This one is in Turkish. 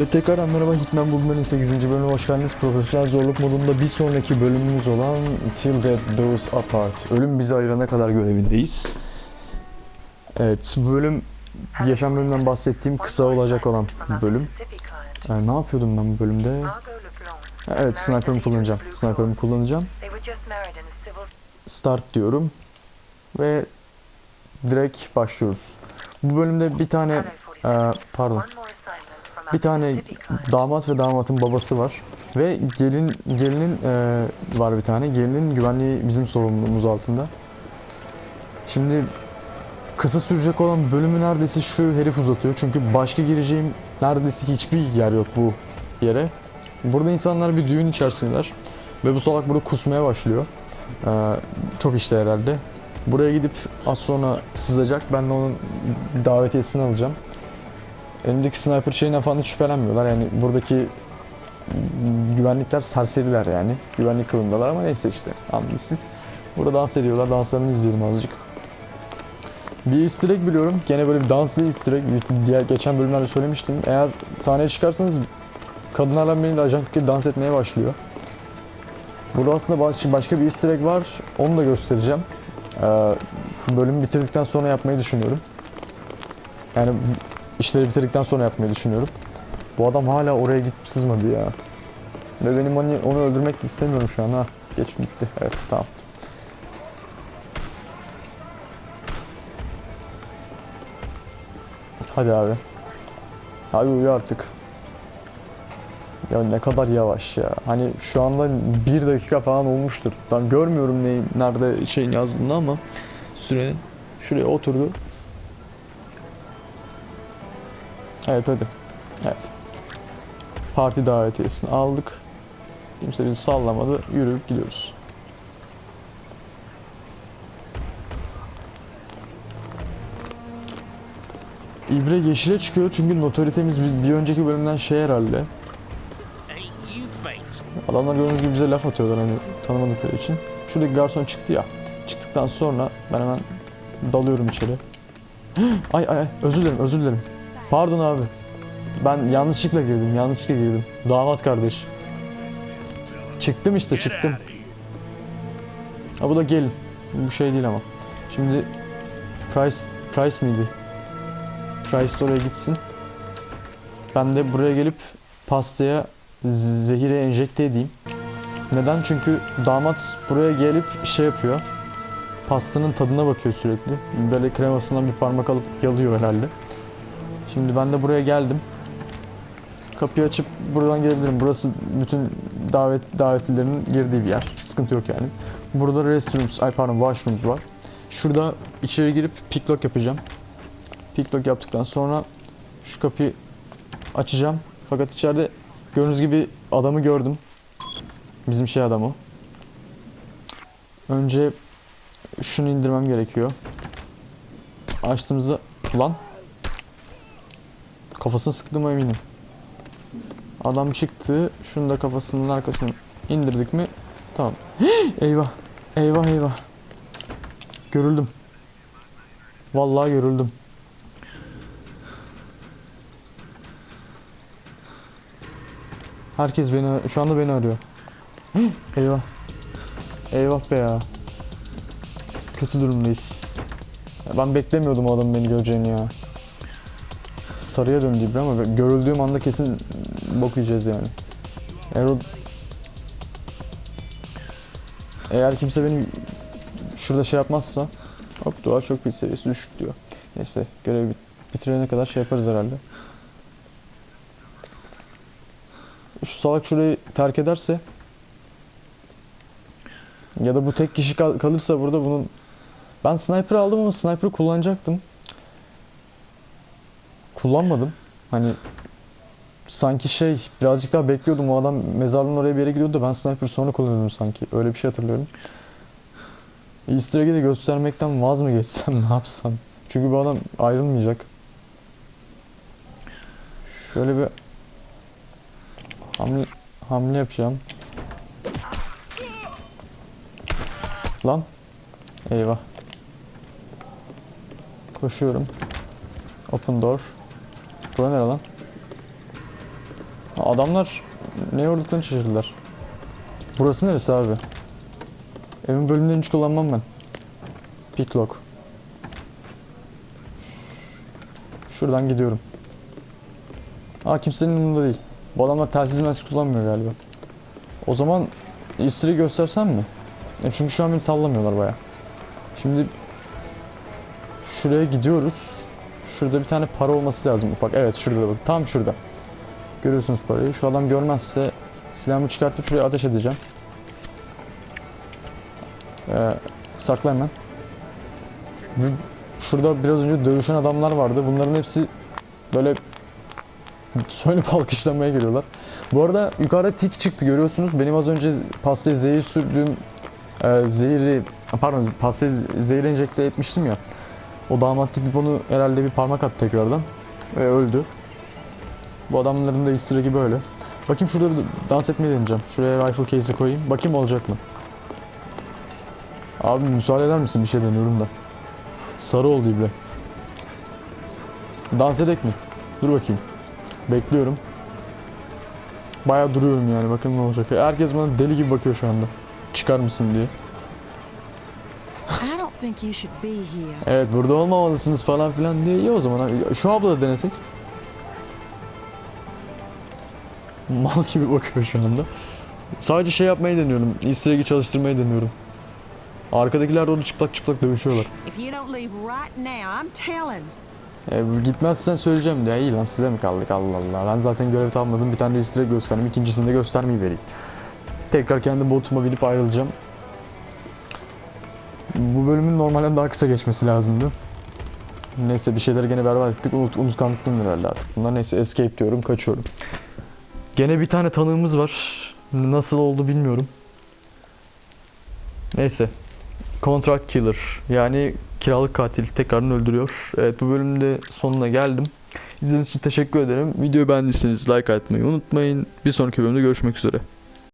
Ve tekrardan merhaba Hitman Bulman'ın 8. bölümüne hoş geldiniz. Profesyonel zorluk modunda bir sonraki bölümümüz olan Till Death Do Us Apart. Ölüm bizi ayırana kadar görevindeyiz. Evet bu bölüm yaşam bölümünden bahsettiğim kısa olacak olan bölüm. Ee, ne yapıyordum ben bu bölümde? Evet sniper'ımı kullanacağım. Sniper'ımı kullanacağım. Start diyorum. Ve direkt başlıyoruz. Bu bölümde bir tane e, pardon bir tane damat ve damatın babası var. Ve gelin gelinin e, var bir tane. Gelinin güvenliği bizim sorumluluğumuz altında. Şimdi kısa sürecek olan bölümü neredeyse şu herif uzatıyor. Çünkü başka gireceğim neredeyse hiçbir yer yok bu yere. Burada insanlar bir düğün içerisindeler. Ve bu salak burada kusmaya başlıyor. Ee, çok işte herhalde. Buraya gidip az sonra sızacak. Ben de onun davetiyesini alacağım. Elimdeki sniper şeyinden falan hiç şüphelenmiyorlar. Yani buradaki güvenlikler serseriler yani. Güvenlik kılındalar ama neyse işte. Anladınız siz. Burada dans ediyorlar. Danslarını izleyelim azıcık. Bir easter egg biliyorum. Gene böyle bir danslı easter egg. Diğer geçen bölümlerde söylemiştim. Eğer sahneye çıkarsanız kadınlarla birlikte ajan dans etmeye başlıyor. Burada aslında baş- başka bir easter egg var. Onu da göstereceğim. Ee, bölümü bitirdikten sonra yapmayı düşünüyorum. Yani işleri bitirdikten sonra yapmayı düşünüyorum. Bu adam hala oraya gidip sızmadı ya. Ve benim onu, onu öldürmek istemiyorum şu an ha. Geç bitti. Evet tamam. Hadi abi. Hadi uyu artık. Ya ne kadar yavaş ya. Hani şu anda bir dakika falan olmuştur. Ben görmüyorum neyin, nerede şeyin yazdığını ama süre şuraya oturdu. Evet hadi. Evet. Parti davetiyesini aldık. Kimse bizi sallamadı. Yürüyüp gidiyoruz. İbre yeşile çıkıyor çünkü notaritemiz bir, bir önceki bölümden şey herhalde. Adamlar gördüğünüz gibi bize laf atıyorlar hani tanımadıkları için. Şuradaki garson çıktı ya. Çıktıktan sonra ben hemen dalıyorum içeri. ay ay ay özür dilerim özür dilerim. Pardon abi. Ben yanlışlıkla girdim yanlışlıkla girdim. Damat kardeş. Çıktım işte çıktım. Ha bu da gelin. Bu şey değil ama. Şimdi Price Price miydi? Price oraya gitsin. Ben de buraya gelip pastaya zehire enjekte edeyim. Neden? Çünkü damat buraya gelip şey yapıyor. Pastanın tadına bakıyor sürekli. Böyle kremasından bir parmak alıp yalıyor herhalde. Şimdi ben de buraya geldim. Kapıyı açıp buradan gelebilirim. Burası bütün davet davetlilerin girdiği bir yer. Sıkıntı yok yani. Burada restrooms, ay pardon washrooms var. Şurada içeri girip picklock yapacağım. Picklock yaptıktan sonra şu kapıyı açacağım. Fakat içeride gördüğünüz gibi adamı gördüm. Bizim şey adamı. Önce şunu indirmem gerekiyor. Açtığımızda lan kafasını sıktığıma eminim. Adam çıktı. Şunu da kafasının arkasını indirdik mi? Tamam. eyvah. Eyvah eyvah. Görüldüm. Vallahi görüldüm. Herkes beni şu anda beni arıyor. eyvah. Eyvah be ya. Kötü durumdayız. Ben beklemiyordum o adamın beni göreceğini ya. Sarıya döndü İbre ama görüldüğüm anda kesin bok yiyeceğiz yani. Eğer o... Eğer kimse benim şurada şey yapmazsa hop duvar çok bir seviyesi düşük diyor. Neyse görevi bit- bitirene kadar şey yaparız herhalde. Şu salak şurayı terk ederse ya da bu tek kişi kal- kalırsa burada bunun ben sniper aldım ama sniper kullanacaktım. Kullanmadım. Hani sanki şey birazcık daha bekliyordum o adam mezarlığın oraya bir yere gidiyordu ben sniper sonra kullanıyordum sanki. Öyle bir şey hatırlıyorum. Easter egg'i de göstermekten vaz mı geçsem ne yapsam? Çünkü bu adam ayrılmayacak. Şöyle bir hamle, hamle yapacağım. Lan. Eyvah. Koşuyorum. Open door. Bura nere lan? Adamlar ne yorduklarını şaşırdılar. Burası neresi abi? Evin bölümlerini hiç kullanmam ben. Picklock. Şuradan gidiyorum. Aa kimsenin umurunda değil. Bu adamlar telsiz mensiz kullanmıyor galiba. O zaman istiri göstersem mi? E çünkü şu an beni sallamıyorlar baya. Şimdi şuraya gidiyoruz. Şurada bir tane para olması lazım ufak. Evet şurada bak. Tam şurada. Görüyorsunuz parayı. Şu adam görmezse silahımı çıkartıp şuraya ateş edeceğim. Ee, sakla hemen. Şurada biraz önce dövüşen adamlar vardı. Bunların hepsi böyle sönüp alkışlamaya geliyorlar. Bu arada yukarıda tik çıktı görüyorsunuz. Benim az önce pastaya zehir sürdüğüm e, zehri pardon pastaya zehir enjekte etmiştim ya. O damat gidip onu herhalde bir parmak attı tekrardan ve öldü. Bu adamların da istiri böyle. Bakayım şurada bir dans etmeyi deneyeceğim. Şuraya rifle case'i koyayım. Bakayım olacak mı? Abi müsaade eder misin? Bir şey deniyorum da. Sarı oldu bile. Dans edek mi? Dur bakayım. Bekliyorum. Bayağı duruyorum yani. Bakın ne olacak. Herkes bana deli gibi bakıyor şu anda. Çıkar mısın diye. Evet burada olmamalısınız falan filan diye. İyi o zaman. Şu abla da denesek. Mal gibi bakıyor şu anda. Sadece şey yapmayı deniyorum. Easter egg'i çalıştırmayı deniyorum. Arkadakiler de orada çıplak çıplak dövüşüyorlar. E, gitmezsen söyleyeceğim diye. İyi lan size mi kaldık Allah Allah. Ben zaten görev tamamladım. Bir tane de gösterdim. İkincisini de göstermeyi vereyim. Tekrar kendi botuma binip ayrılacağım. Bu bölümün normalden daha kısa geçmesi lazımdı. Neyse bir şeyleri gene berbat ettik. Unut, unutkanlıktan herhalde artık. Bunlar neyse escape diyorum kaçıyorum. Gene bir tane tanığımız var. Nasıl oldu bilmiyorum. Neyse. Contract Killer yani kiralık katil tekrardan öldürüyor. Evet bu bölümde sonuna geldim. İzlediğiniz için teşekkür ederim. Videoyu beğendiyseniz like atmayı unutmayın. Bir sonraki bölümde görüşmek üzere.